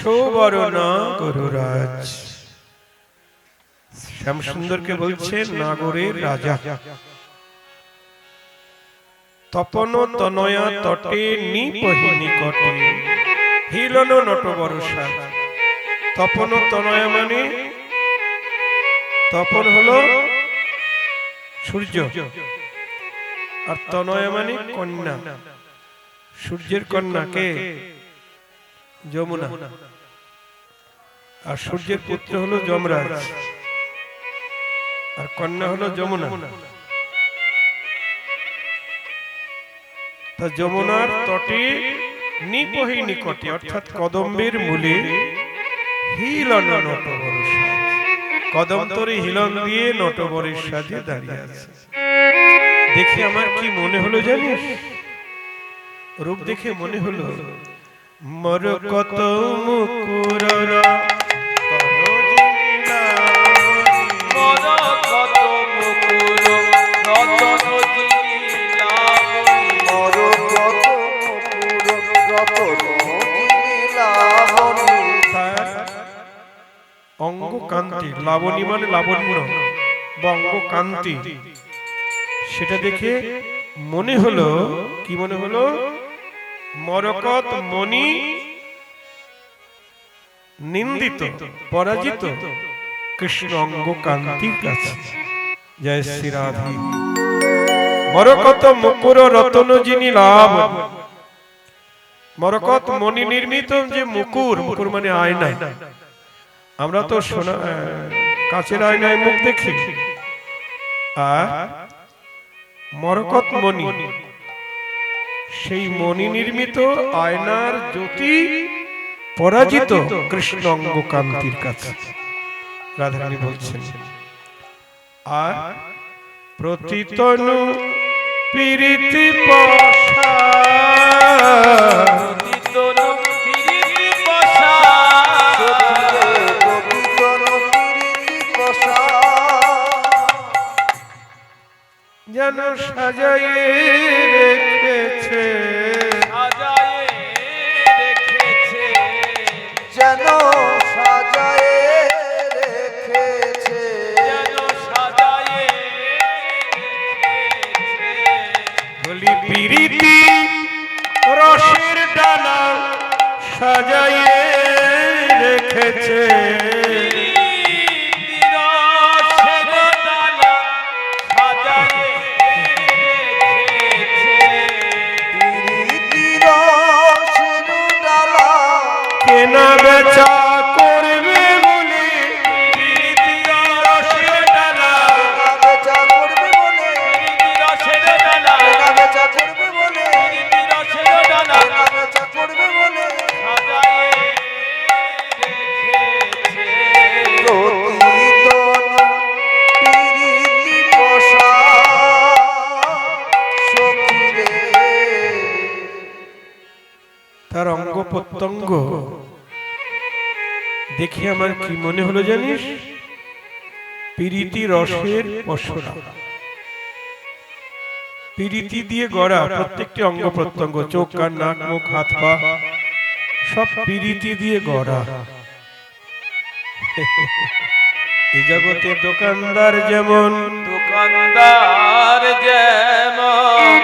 সৌবরণ গরুরাজ। শ্যামসুন্দরকে বলছে নাগরের রাজা। তপন তনয়া তটে নিপহি নিকটে হিলন নট বরসা তপন তনয়া মানে তপন হলো সূর্য। আর তনয়া মানে কন্যা। সূর্যের কন্যা কে যমুনা। আর সূর্যের পুত্র হলো যমরাজ। আর কন্যা হলো যমুনা। তা যমুনার তটে নিপহি নিকটে অর্থাৎ কদম্বের মূলে হিলন নটবর সাজ। কদমতরে হিলন দিয়ে নটবরের সাজে দাঁড়িয়ে আছে। দেখে আমার কি মনে হলো জানিস? রূপ দেখে মনে হলো মর কত মুকুররা। তনজিলা মুকুর রতন জিলাবনি মর কত মুকুর রতন নীলাবনী তার অঙ্গ কান্তি লাবণী মানে লাবণ্য বা অঙ্গ কান্তি সেটা দেখে মনে হলো কি মনে হলো? মরকত মণি নিন্দিত পরাজিত কৃষ্ণ অঙ্গ কান্তির কাছে। জয় শ্রী রাধি। মরকত মুকুর রতন যিনি লাভ। মরকত মণি নির্মিত যে মুকুর মুকুর মানে আয়না আমরা তো আহ, কাচের আয়নায় মুখ দেখি। আর মরকত মণি সেই মণি নির্মিত আয়নার জ্যোতি পরাজিত কৃষ্ণ অঙ্গ কান্তির কাছে রাধারানী বলছেন আর প্রতিতনু প্রীতি পশা যেন সাজাইয়ে রেখেছে সাজায়ে রেখেছে। যেন দেখে আমার কি মনে হলো জানিস? পিরিতি রসের পশরা। পিরিতি দিয়ে গড়া প্রত্যেকটি অঙ্গ প্রত্যঙ্গ চোখ কান নাক মুখ হাত পা সব পিরিতি দিয়ে গড়া। এ জগতে দোকানদার যেমন দোকানদার যেমন।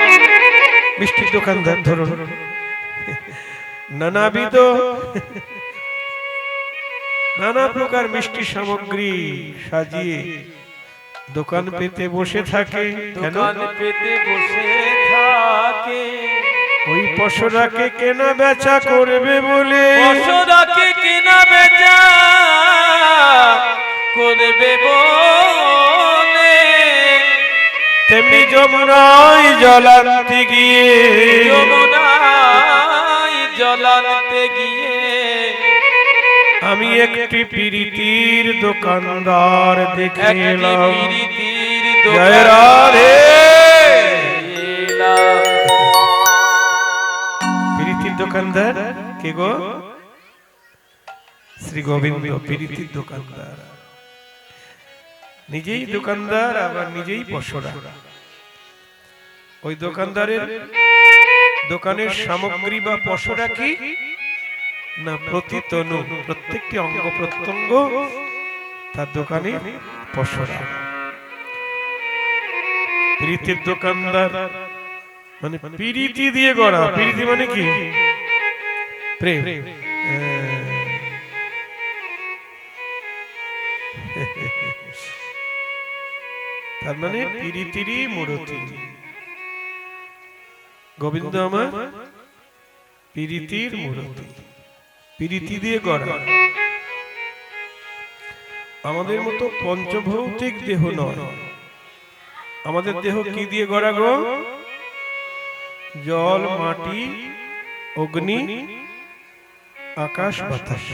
মিষ্টির দোকানদার ধরুন। নানাবিধ নানা প্রকার মিষ্টি সামগ্রী সাজিয়ে দোকান পেতে বসে থাকে। দোকান পেতে বসে থাকে। ওই পশরাকে কেনা বেচা করবে বলে। পশুরাকে কেনা বেচা করবে বলে। তেমনি যমুনায় জলান্তে গিয়ে যমুনায় জলান্তে গিয়ে আমি একটি পিরিতির দোকানদার দেখে একটি এলাম পিরিতির জয় রাধে। পিরিতির দোকানদার? কে গো? শ্রী গোবিন্দ পিরিতির দোকানদার। নিজেই দোকানদার আবার নিজেই পশরা। ওই দোকানদারের দোকানের সামগ্রী বা পশরা কি? না প্রতি তনু প্রত্যেকটি অঙ্গ প্রত্যঙ্গ তার দোকানে পশরা। প্রীতির দোকানদার মানে পিরিতি দিয়ে গড়া, পিরিতি মানে কি? প্রেম। তার মানে পিরিতিরই মূরতি। গোবিন্দ আমার পিরিতির মূরতি। পিরিতি দিয়ে গড়া। আমাদের মতো পঞ্চভৌতিক দেহ নয়। আমাদের দেহ কি দিয়ে গড়া গো? জল, মাটি, অগ্নি, আকাশ, বাতাস।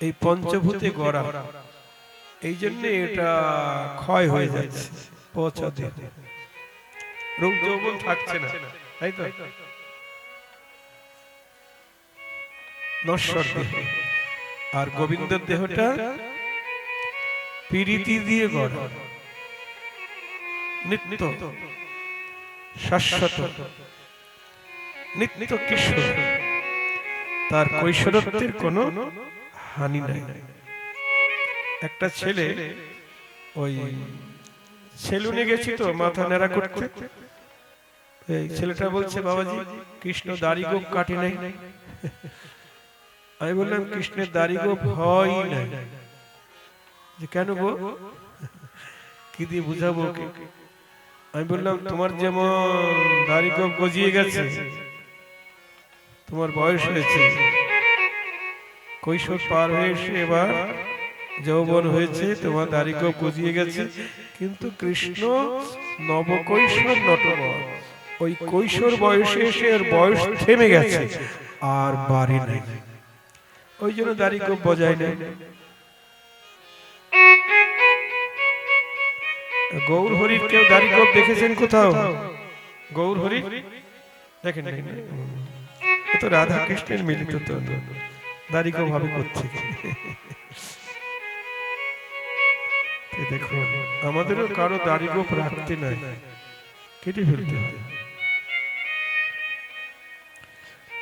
এই পঞ্চভূতে গড়া। এই জন্য এটা ক্ষয় হয়ে যাচ্ছে। পচা দেহ। রূপ যৌবন থাকছে না। তাই তো? নশ্বর দেহ আর গোবিন্দের দেহটা পিরিতি দিয়ে গড়া। নিত্য শাশ্বত। নিত্য কিশোর। তার কৈশোরত্বের কোনো হানি নাই। একটা ছেলে ওই সেলুনে গেছি তো, মাথা নেড়া করতে। এই ছেলেটা বলছে, বাবাজি, কৃষ্ণ দাড়ি গোপ কাটে নাই। আমি বললাম কৃষ্ণের দাড়ি গোপ হয় নাই। যে কেন গো? কি দিয়ে বুঝাবো ওকে? আমি বললাম তোমার যেমন দাড়ি গোপ গজিয়ে গেছে তোমার বয়স হয়েছে। কৈশোর পার হয়ে এসে এবার যৌবন হয়েছে তোমার দাড়ি গোপ গজিয়ে গেছে। কিন্তু কৃষ্ণ নবকৈশোর নটবর ওই কৈশোর বয়সে এসে এর বয়স থেমে গেছে। আর বাড়ি নেই। ওই জন্য দাড়ি গোপ বজায় নেই। গৌর হরির কেউ দাড়ি গোপ দেখেছেন কোথাও? গৌর হরি? দেখেন? তো রাধা কৃষ্ণের মিলিত তো। দাড়ি হবে কোথেকে এই দেখুন, আমাদেরও কারও দাড়ি গোপ রাখতে নাই। কেটে ফেলতে হয়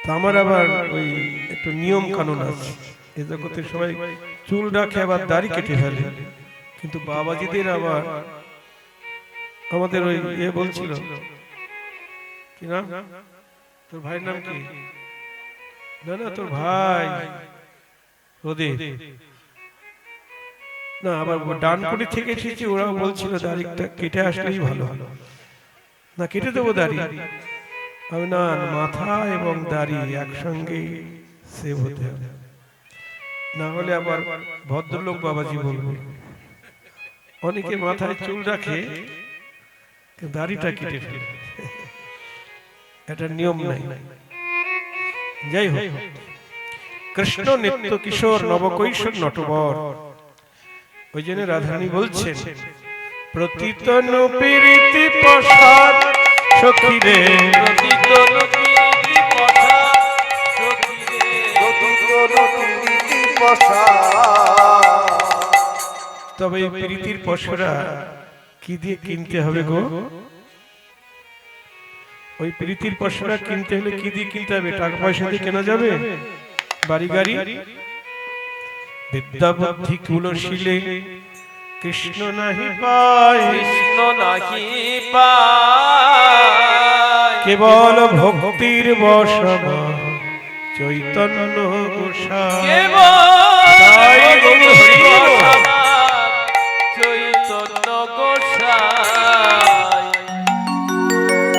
আমার আবার ওই একটু নিয়ম কানুন আছে। এ জগতে সবাই চুল রাখে, আবার দাড়ি কেটে ফেলে। কিন্তু বাবাজিদের আবার আমাদের ওই এ বলছিল, কি নাম? তোর ভাইয়ের নাম কি? না না, তোর ভাই। প্রদীপ না, আবার ডানকুনি থেকে এসেছি ওরা বলছিল, দাড়িটা কেটে আসলেই ভালো। না, কেটে দেবো দাড়ি। না মাথা এবং দাড়ি একসঙ্গে সেভ হতে হবে না হলে আবার ভদ্রলোক বাবাজি বলব, অনেকে মাথায় চুল রাখে, দাড়িটা কেটে ফেলে। এটা নিয়ম নাই। যাই হোক, কৃষ্ণ নিত্য কিশোর নবকৈশোর নটবর। ওই জন্য রাধারানী বলছেন, প্রতিতন প্রীতি প্রসাদ সখী রে তবে এই প্রীতির পশরা কি দিয়ে কিনতে হবে গো? ওই প্রীতির পশরা কিনতে হলে কি দিয়ে কিনতে হবে? টাকা পয়সা দিয়ে কেনা যাবে? বাড়ি গাড়ি? বিদ্যা বুদ্ধি কুলশীলে কৃষ্ণ নাহি পায়। কৃষ্ণ নাহি পায়। কেবল ভক্তির বসনা চৈতন্য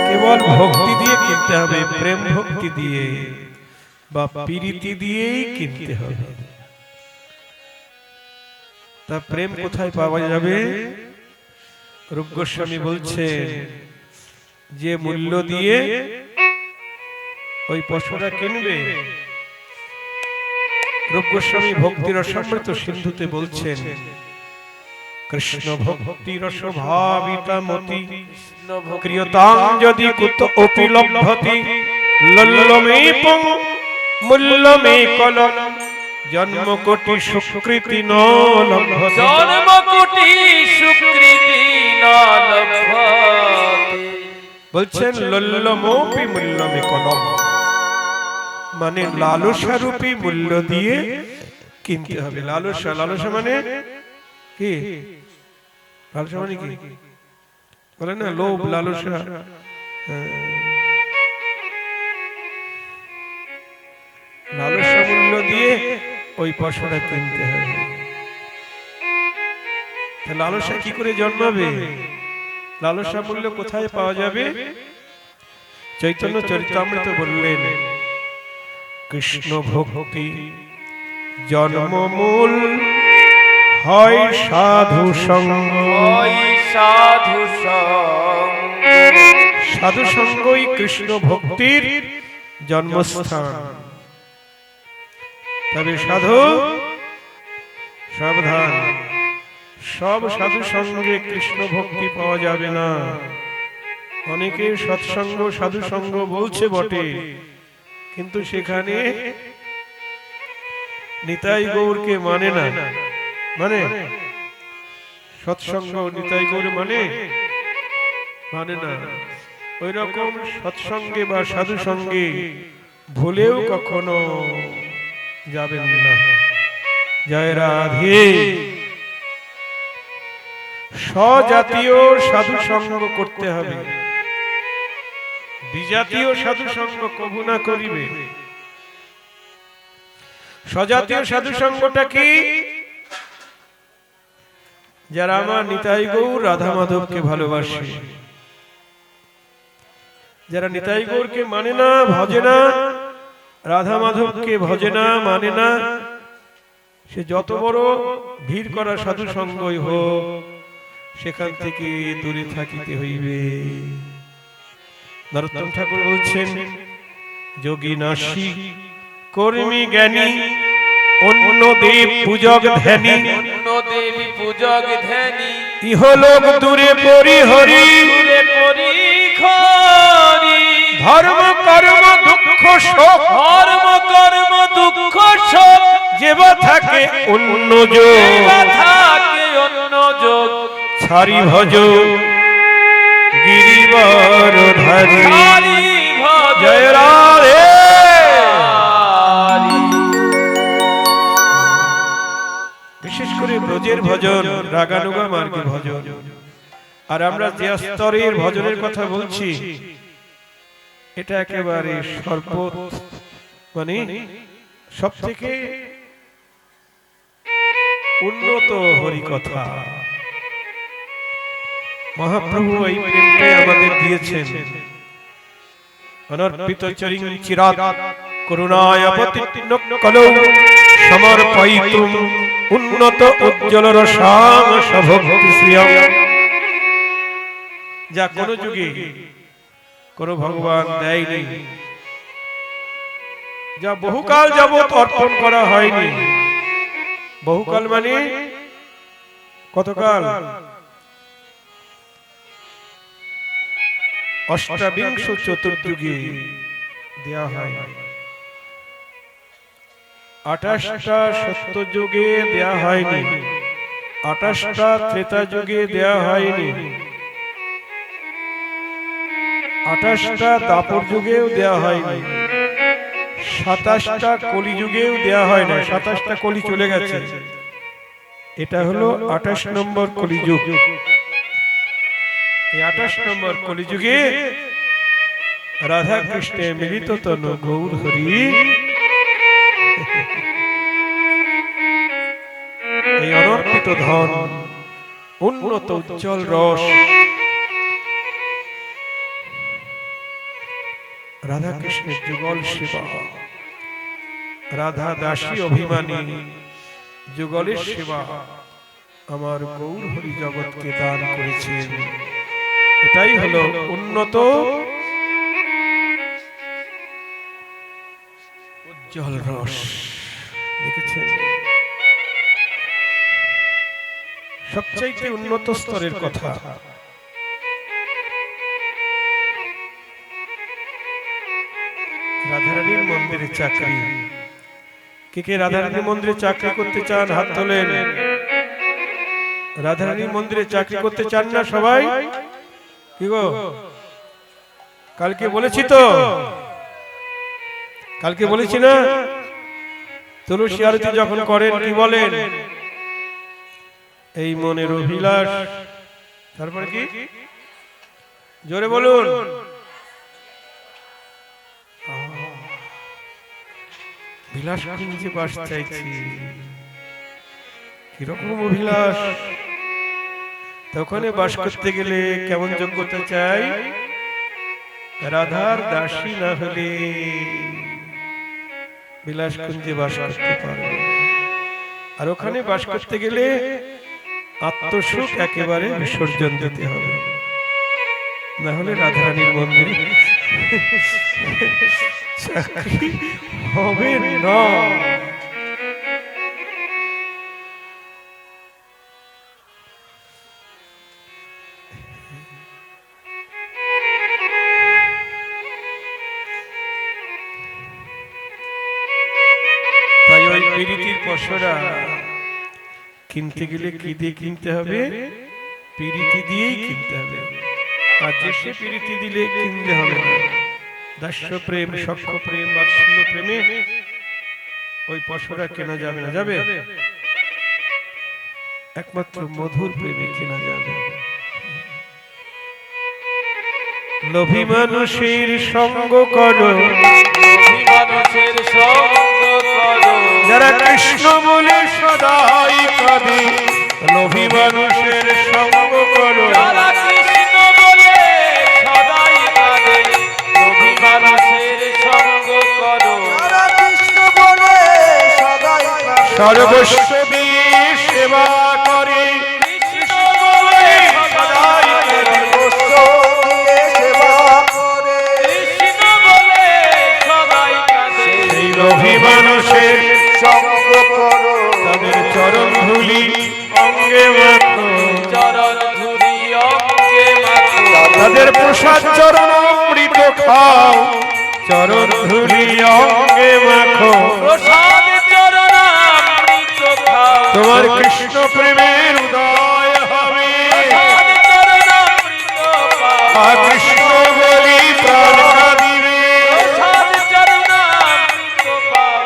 কেবল ভক্তি দিয়ে কিনতে হবে প্রেম ভক্তি দিয়ে বা প্রীতি দিয়েই কিনতে হবে। তা প্রেম কোথায় পাওয়া যাবে? রূপ গোস্বামী বলছেন যে মূল্য দিয়ে ওই পশুরা কিনবে। রূপ গোস্বামী ভক্তির অসমৃত সিন্ধুতে বলছেন কৃষ্ণ ভক্তি রস ভাবিতা মতি ক্রিয়তাং যদি কুত অপি লভ্যতি লল্লমেপং মূল্যমে কলম জন্ম কোটি সুকৃতি ন লভ্যতি। জন্ম কোটি সুকৃতি নলভতে বলছেন লল্লমোপি মূল্যমে কলম মানে লালসা রূপী মূল্য দিয়ে কিনতে হবে। লালসা লালসা মানে কি? লালসা মানে কি? বলে না লোভ লালসা। হ্যাঁ। লালসা মূল্য দিয়ে ওই পশুটা কিনতে হবে। লালসা কি করে জন্মাবে? লালসা মূল্য কোথায় পাওয়া যাবে? চৈতন্য চরিতামৃত বললেন কৃষ্ণ ভক্তি জন্মমূল হয় সাধু সঙ্গ। সাধু সাধু সঙ্গই কৃষ্ণ ভক্তির জন্মস্থান। তবে সাধু সাবধান। সব সাধু সঙ্গে কৃষ্ণ ভক্তি পাওয়া যাবে না। অনেকে সৎসঙ্গ, সাধু সঙ্গ বলছে বটে, কিন্তু সেখানে নিতাই গৌরকে মানে না। মানে? সৎসঙ্গ নিতাই গৌর মানে? মানে না। ওই রকম সৎসঙ্গে বা সাধু সঙ্গে ভুলেও কখনো যাবেন না। জয় রাধে। স্বজাতীয় সাধু সঙ্গ করতে হবে। বিজাতীয় সাধু সঙ্গ কবু না করিবে। স্বজাতীয় সাধু সঙ্গটা কি? যারা আমার নিতাই গৌর রাধা মাধবকে ভালোবাসে। যারা নিতাই গৌরকে মানে না, ভজে না রাধা মাধবকে ভজে না মানে না, সে যত বড় ভিড় করা সাধু সঙ্গই হোক সেখান থেকে দূরে থাকিতে হইবে। নরোত্তম ঠাকুর বলছেন যোগী নাসি কর্মী জ্ঞানী অন্য দেব পূজক ধ্যানী অন্য দেবী পূজক ধ্যানী ইহলোক দূরে পরিহরি দূরে পরিখরি ধর্ম কর্ম দুঃখ শোক ধর্ম কর্ম দুঃখ শোক যেবা থাকে অন্য যোগ। সেবা থাকে অন্য যোগ। ছাড়ি ভজ গিরিবর ধারি হরি জয় রাধে। বিশেষ করে ব্রজের ভজন রাগানুগা মার্গের ভজন। আর আমরা যে স্তরের ভজনের কথা বলছি এটা একেবারে সর্ব মানে সব থেকে উন্নত হরিকথা মহাপ্রভু এই প্রেমটাই আমাদের দিয়েছেন। অনর্পিত চরিং চিরাত করুণায় অবতীর্ণ কলৌ সমর্পয়িতুম উন্নত উজ্জ্বল রসাম সভক্তি শ্রিয়ম যা কোন যুগে কোন ভগবান দেয়নি। যা বহুকাল যাবত অর্পণ করা হয়নি। বহুকাল মানে কতকাল? অষ্টাবিংশ চতুর্যুগে দেয়া হয়। আঠাশটা সত্য যুগে দেয়া হয়নি। আঠাশটা ত্রেতা যুগে দেয়া হয়নি। আঠাশটা দাপর যুগেও দেয়া হয়নি। সাতাশটা কলি যুগেও দেয়া হয় না সাতাশটা কলি চলে গেছে। এটা হলো আঠাশ নম্বর কলিযুগ এই আঠাশ নম্বর কলিযুগে রাধা কৃষ্ণে মিলিত তনু গৌর হরি। এই অনর্পিত ধন উন্নত উজ্জ্বল রস। রাধা কৃষ্ণের যুগল সেবা। রাধা দাসী অভিমানী যুগলের সেবা। আমার গৌর হরি জগৎকে দান করেছেন। এটাই হলো উন্নত উজ্জ্বল রস। দেখেছেন? সবচাইতে উন্নত স্তরের কথা। রাধারানীর মন্দিরে চাকরি। কে কে রাধারানীর মন্দিরে চাকরি করতে চান, হাত তোলেন। রাধারানীর মন্দিরে চাকরি করতে চান না সবাই? কি গো? কালকে বলেছি তো? কালকে বলেছি না? তুলসী আরতি যখন করেন কি বলেন? এই মনের অভিলাষ। তারপরে কি? জোরে বলুন। বিলাস চাইছি? কীরকম অভিলাষ? তখন বাস করতে গেলে কেমন যোগ্যতা চাই? রাধার দাসী না হলে বিলাস কুঞ্জে বাস করতে পারবে। আর ওখানে বাস করতে গেলে আত্মসুখ একেবারে বিসর্জন দিতে হবে। না হলে রাধারানীর মন্দিরে চাকরি হবে না। কিনতে গেলে কি দিয়ে কিনতে হবে, পিরিতি দিয়েই কিনতে হবে। আর সে পিরিতি দিলে কিনতে হবে দাস্য প্রেম সক্ষ প্রেম বাৎসল্য প্রেমে ওই পশরা কেনা যাবে না, যাবে? একমাত্র মধুর প্রেমে কেনা যাবে। লোভী মানুষের সঙ্গ করো। যারা কৃষ্ণ বলে সদাই কবি লোভী মানুষের সঙ্গ করো। যারা প্রসাদ চরণ অমৃত খাও। চরণ ধুলি অঙ্গে মাখো। প্রসাদ চরণ অমৃত খাও। তোমার কৃষ্ণ প্রেমের উদয় হবে। চরণ অমৃত পাও। আর কৃষ্ণ বলি প্রাণ কাঁদিবে। প্রসাদ চরণ অমৃত পাও।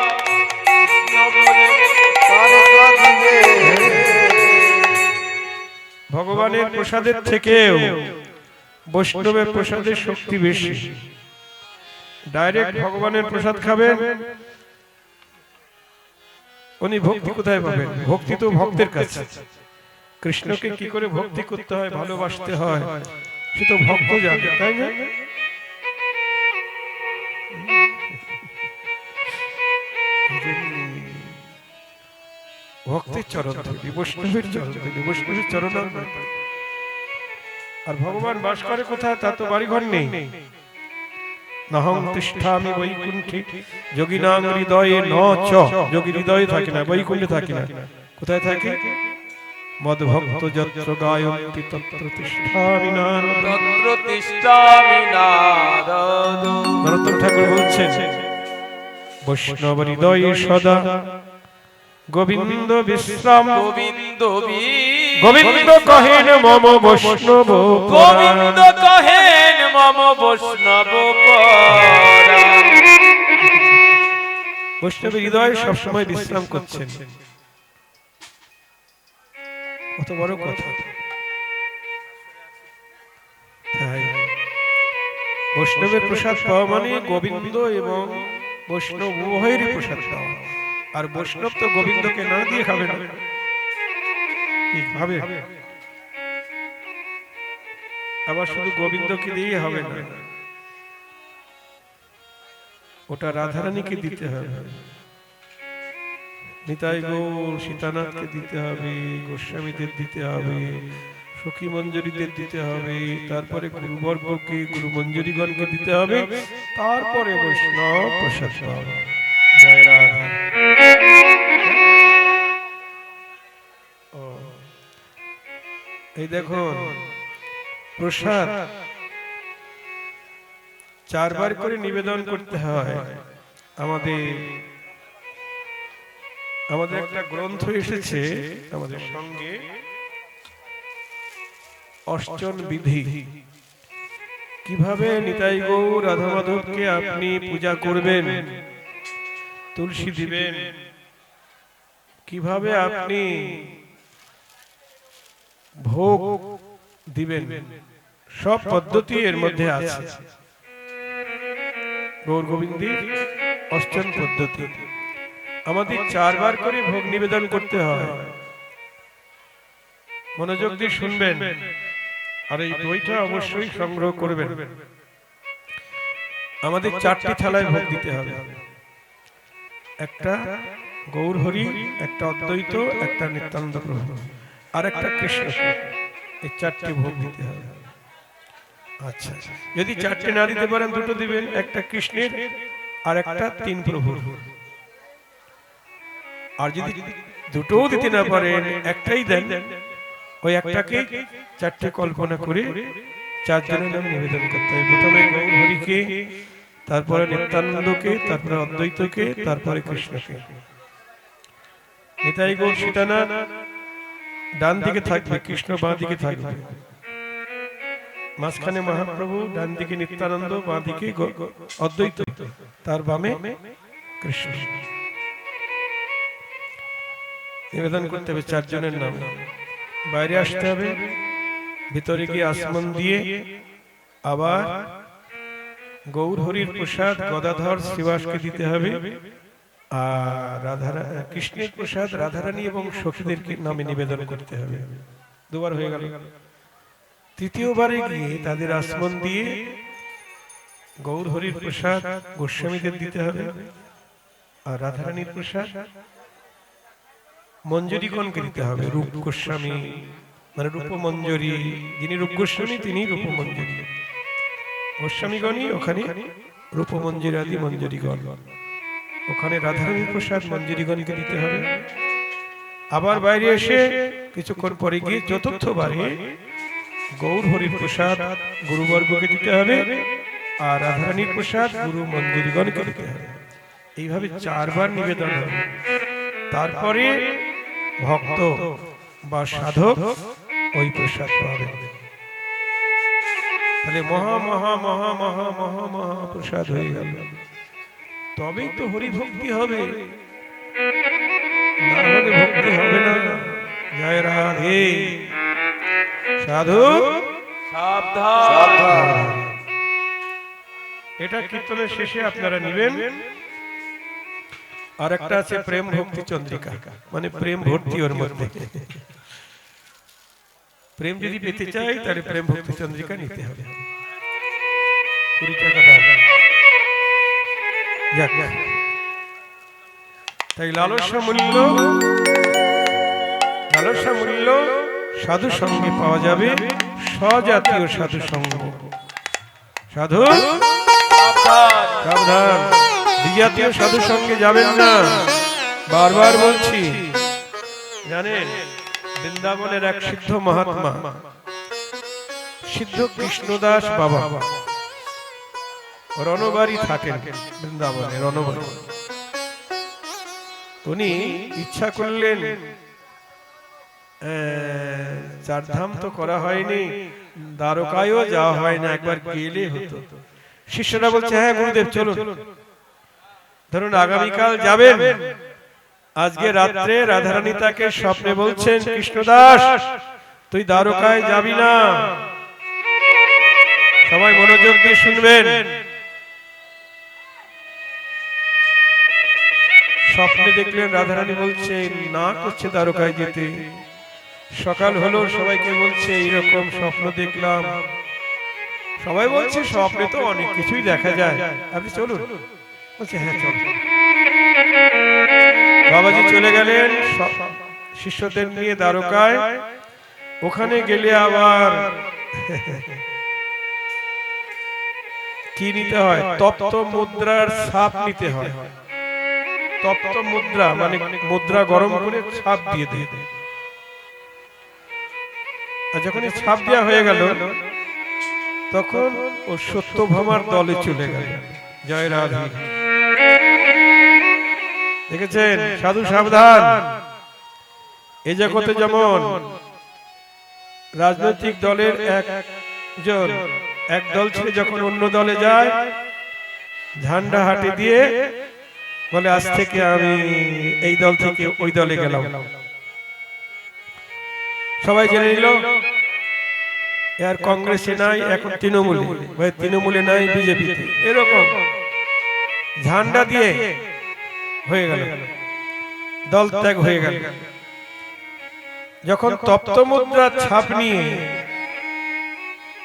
বলে তারে ভগবানের প্রসাদের থেকেও বৈষ্ণবের প্রসাদের শক্তি বেশি। ডাইরেক্ট ভগবানের প্রসাদ খাবেন। উনি ভক্তি কোথায় পাবেন। ভক্তি তো ভক্তের কাছে। কৃষ্ণকে কি করে ভক্তি করতে হয় ভালোবাসতে হয় সে তো ভক্ত জানে তাই না? ভক্তের চরণ ধরি বৈষ্ণবের চরণ ধরি বৈষ্ণবের চরণ আর ভগবান বাস করে কোথায়? তা তো বাড়িঘর নেই। নহং তিষ্ঠামি বৈকুণ্ঠে। যোগিনাং হৃদয়ে ন চ। যোগী হৃদয়ে থাকে না বৈকুণ্ঠে থাকে না। কোথায় থাকে? মদ ভক্ত যত্র গায়ন্তি তত্র তিষ্ঠামি নারদ। তত্র তিষ্ঠামি নারদ। নরোত্তম ঠাকুর বলছেন বৈষ্ণব হৃদয়ে সদা। গোবিন্দ বিশ্রাম। গোবিন্দ বীর গোবিন্দ কহেন মম বৈষ্ণব। গোবিন্দ কহেন মম বৈষ্ণব পরা। বৈষ্ণব হৃদয় সবসময় বিশ্রাম করছেন। কত বড় কথা। তাই বৈষ্ণবের প্রসাদ পাওয়া মানে গোবিন্দ এবং বৈষ্ণব উভয়েরই প্রসাদ পাওয়া। আর বৈষ্ণব তো গোবিন্দকে না দিয়ে খাবে না কি ভাবে। আবার শুধু গোবিন্দকে দিয়ে হবে না, ওটা রাধারানীকে দিতে হবে। নিতাই গৌর সীতানাথকে দিতে হবে, গোস্বামীদের দিতে হবে সখী মঞ্জুরিদের দিতে হবে, তারপরে গুরুবর্গকে গুরু মঞ্জুরিগণকে দিতে হবে, তারপরে বৈষ্ণব প্রসাদ জয় রাধা। এই দেখুন, প্রসাদ চারবার করে নিবেদন করতে হয়। আমাদের আমাদের একটা গ্রন্থ এসেছে আমাদের সঙ্গে। অষ্টন বিধি। কীভাবে নিতাই গৌর রাধা মাধবকে আপনি পূজা করবেন? তুলসী দিবেন। কীভাবে আপনি ভোগ দিবেন। সব পদ্ধতি এর মধ্যে আছে। গৌর গোবিন্দের অষ্টম পদ্ধতি। আমাদের চারবার করে ভোগ নিবেদন করতে হয়। মনোযোগ দিয়ে শুনবেন। আর এই বইটা অবশ্যই সংগ্রহ করবেন। আমাদের চারটি থালায় ভোগ দিতে হবে। একটা গৌর হরি একটা অদ্বৈত, একটা নিত্যানন্দ প্রভু। আর একটা কৃষ্ণ এই চারটি ভোগ দিতে হবে। আচ্ছা যদি চারটে না দিতে পারেন দুটো দিবেন একটা কৃষ্ণের আর একটা তিন প্রভুর। আর যদি দুটোও দিতে না পারেন একটাই দেন ওই একটাকে চারটে কল্পনা করে চারজনের নাম নিবেদন করতে হবে। প্রথমে গৌর হরিকে তারপরে নিত্যানন্দকে তারপরে অদ্বৈতকে তারপরে কৃষ্ণকে। নিতাই গৌর সীতানা ডান দিকে থাকবে কৃষ্ণ বাঁ দিকে থাকবে। মাঝখানে মহাপ্রভু ডান দিকে নিত্যানন্দ বাঁ দিকে অদ্বৈত। তার বামে কৃষ্ণ। নিবেদন করতে হবে চারজনের নাম। বাইরে আসতে হবে। ভিতরে গিয়ে আসমান দিয়ে আবার গৌর হরির প্রসাদ গদাধর শ্রীবাসকে দিতে হবে। রাধারা কৃষ্ণের প্রসাদ রাধারানী এবং সখীদেরকে নামে নিবেদন করতে হবে? দুবার হয়ে গেল। তৃতীয়বারে গিয়ে তাদের আসমন দিয়ে গৌর প্রসাদ গোস্বামীদের দিতে হবে আর রাধারানীর প্রসাদ মঞ্জুরিগণকে দিতে হবে। রূপ গোস্বামী মানে রূপ মঞ্জুরি যিনি রূপ গোস্বামী, তিনি রূপ মঞ্জুরি গোস্বামীগণই ওখানে রূপ মঞ্জুরি আদি মঞ্জুরিগণ। ওখানে রাধারানীর প্রসাদ মঞ্জুরিগণকে দিতে হবে। আবার বাইরে এসে কিছুক্ষণ পরে গিয়ে চতুর্থবারে গৌর হরির প্রসাদ গুরুবর্গকে দিতে হবে আর রাধারানীর প্রসাদ গুরু মঞ্জুরিগণকে দিতে হবে। এইভাবে চারবার নিবেদন হবে। তারপরে ভক্ত বা সাধক ওই প্রসাদ পাবে। তাহলে মহা মহা মহা মহা মহা মহা প্রসাদ হয়ে গেল। তবেই তো হরি ভক্তি হবে। না হলে ভক্তি হবে না। জয় রাধে। সাধু? সাবধান। এটা কীর্তনের শেষে আপনারা নেবেন। আর একটা আছে প্রেম ভক্তি চন্দ্রিকা। মানে প্রেম ভর্তি ওর মধ্যে। প্রেম যদি পেতে চাই তাহলে প্রেম ভক্তি চন্দ্রিকা নিতে হবে। কুড়ি টাকা দাম তাই লালসা মূল্য লালসা মূল্য সাধু সঙ্গে পাওয়া যাবে স্বজাতীয় সাধু সঙ্গ সাধু, সাবধান। বিজাতীয় সাধু সঙ্গে যাবেন না। বারবার বলছি, জানেন, বৃন্দাবনের এক সিদ্ধ মহাত্মা, সিদ্ধ কৃষ্ণদাস বাবা। রণবাড়ি থাকেন বৃন্দাবনে রণবাড়ি। উনি ইচ্ছা করলেন চারধাম তো করা হয়নি দ্বারকায়ও যাওয়া হয় না একবার গেলে হতো। শিষ্যরা বলছে হ্যাঁ গুরুদেব চলো ধরুন আগামীকাল যাবেন। আজকে রাত্রে রাধারানী তাকে স্বপ্নে বলছেন কৃষ্ণদাস তুই দ্বারকায় যাবি না। সবাই মনোযোগ দিয়ে শুনবেন। স্বপ্নে দেখলেন রাধারানী বলছে, না করছে দ্বারকায় যেতে। সকাল হলো, সবাইকে বলছে, এইরকম স্বপ্ন দেখলাম। সবাই বলছে, স্বপ্নে তো অনেক কিছুই দেখা যায়। আপনি চলুন। বলছে হ্যাঁ চল। বাবাজি চলে গেলেন শিষ্যদের নিয়ে দ্বারকায় ওখানে গেলে আবার কি নিতে হয়? তপ্ত মুদ্রার ছাপ নিতে হয়। তপ্ত মুদ্রা মানে মুদ্রা গরম করে ছাপ দিয়ে দেয় আর যখন ছাপ দেওয়া হয়ে গেল, তখন ও দলে চলে গেল। জয় রাধে। দেখেছেন? সাধু সাবধান। এ জগতে যেমন রাজনৈতিক দলের একজন, এক দল ছেড়ে যখন অন্য দলে যায়, ঝান্ডা হাতে দিয়ে বলে, আজ থেকে আমি এই দল থেকে ওই দলে গেলাম। সবাই জেনে নিল আর কংগ্রেসে নাই, এখন তৃণমূলে। ভাই তৃণমূলে নাই, বিজেপিতে। এরকম ঝান্ডা দিয়ে হয়ে গেল। দল ত্যাগ হয়ে গেল। যখন তপ্ত মুদ্রার ছাপ নিয়ে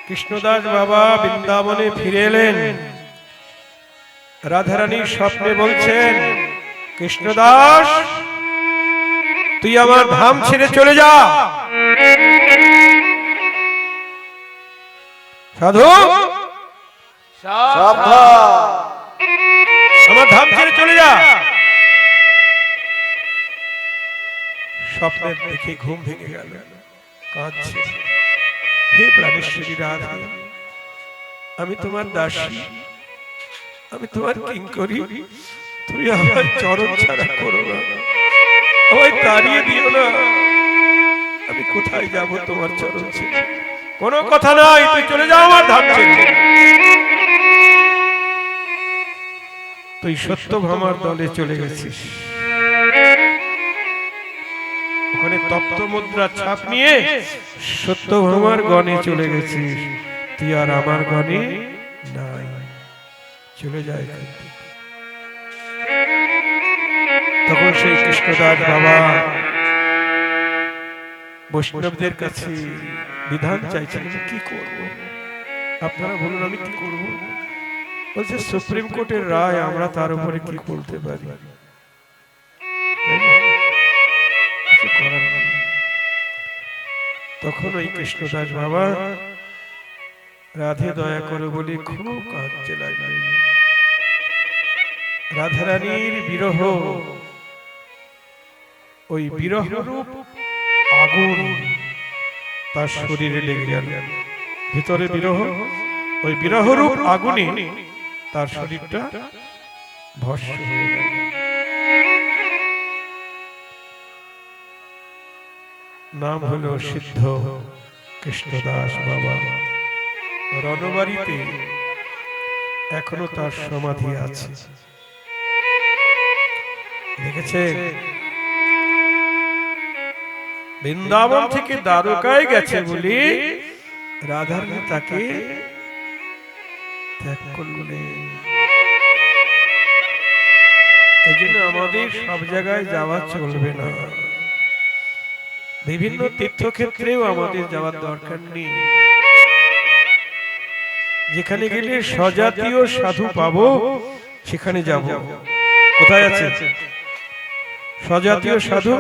কৃষ্ণদাস বাবা বৃন্দাবনে ফিরে এলেন রাধারানীর স্বপ্নে বলছেন, কৃষ্ণদাস, তুই আমার ধাম ছেড়ে চলে যা। সাধু? আমার ধাম ছেড়ে চলে যা। স্বপ্নের দেখে ঘুম ভেঙে গেল, কাঁদছে। হে প্রাণেশ্বরী রাধা, আমি তোমার দাসী। আমি তোমার কিঙ্করি তুমি আমার চরণ ছাড়া করো না। আমায় তাড়িয়ে দিও না। আমি কোথায় যাব তোমার চরণ ছেড়ে? কোনো কথা নাই তুই চলে যাও আমার ধাম ছেড়ে। তুই সত্য ভামার দলে চলে গেছিস। ওখানে তপ্ত মুদ্রা ছাপ নিয়ে সত্য ভামার গণে চলে গেছিস। তুই আর আমার গণে চলে যায় তখন সেই কৃষ্ণদাস বাবা বৈষ্ণবদের কাছে বিধান চাইছেন কি করব? আপনারা বলুন, আমি কি করব? বলছে, সুপ্রিম কোর্টের রায়, আমরা তার উপরে কি বলতে পারি। তখন ওই কৃষ্ণদাস বাবা, রাধে দয়া করে বলি, খুব কাঁদতে লাগলেন রাধারানীর বিরহ। ওই বিরহ রূপ আগুন তার শরীরে লেগে গেল। ভিতরে বিরহ, ওই বিরহ রূপ আগুনে তার শরীরটা ভস্ম হয়ে গেল। নাম হলো সিদ্ধ কৃষ্ণদাস বাবা। রণবাড়িতে এখনও তার সমাধি আছে। দেখেছেন বৃন্দাবন থেকে দ্বারকায় গেছে বলে রাধারানী তাকে ত্যাগ করলেন। এই জন্য আমাদের সব জায়গায় যাওয়া চলবে না। বিভিন্ন তীর্থক্ষেত্রেও আমাদের যাওয়ার দরকার নেই। যেখানে গেলে স্বজাতীয় সাধু পাবো সেখানে যাব। কোথায় আছে স্বজাতীয় সাধু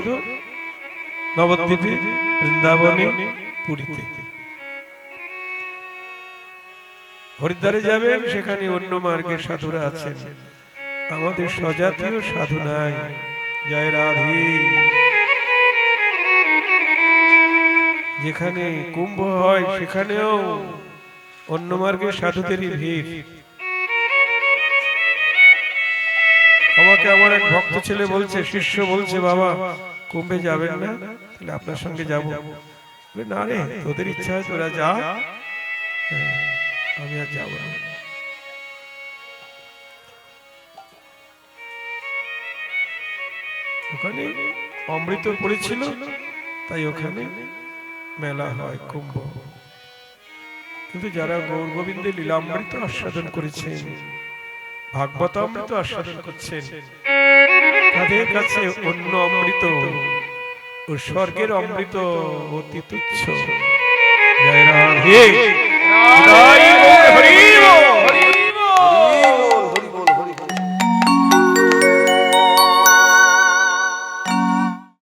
নবদ্বীপে বৃন্দাবনে পুরীতে। হরিদ্বারে যাবেন সেখানে অন্য মার্গের সাধুরা আছেন। আমাদের স্বজাতীয় সাধু নাই। জয় রাধে। যেখানে কুম্ভ হয় সেখানেও অন্য মার্গের সাধুদেরই ভিড়। আমাকে আমার এক ভক্ত ছেলে বলছে শিষ্য বলছে বাবা কুম্ভে যাবেন না? তাহলে আপনার সঙ্গে যাব। না রে তোদের ইচ্ছা হয় তোরা যা। হ্যাঁ, আমি আর যাব ওখানে অমৃত পড়েছিল তাই ওখানে মেলা হয় কুম্ভ। কিন্তু যারা গৌর গোবিন্দের লীলামৃত আস্বাদন করেছেন ভাগবত অমৃত আস্বাদন করছেন। তাদের কাছে অন্য অমৃত ও স্বর্গের অমৃত অতি তুচ্ছ। জয় হরি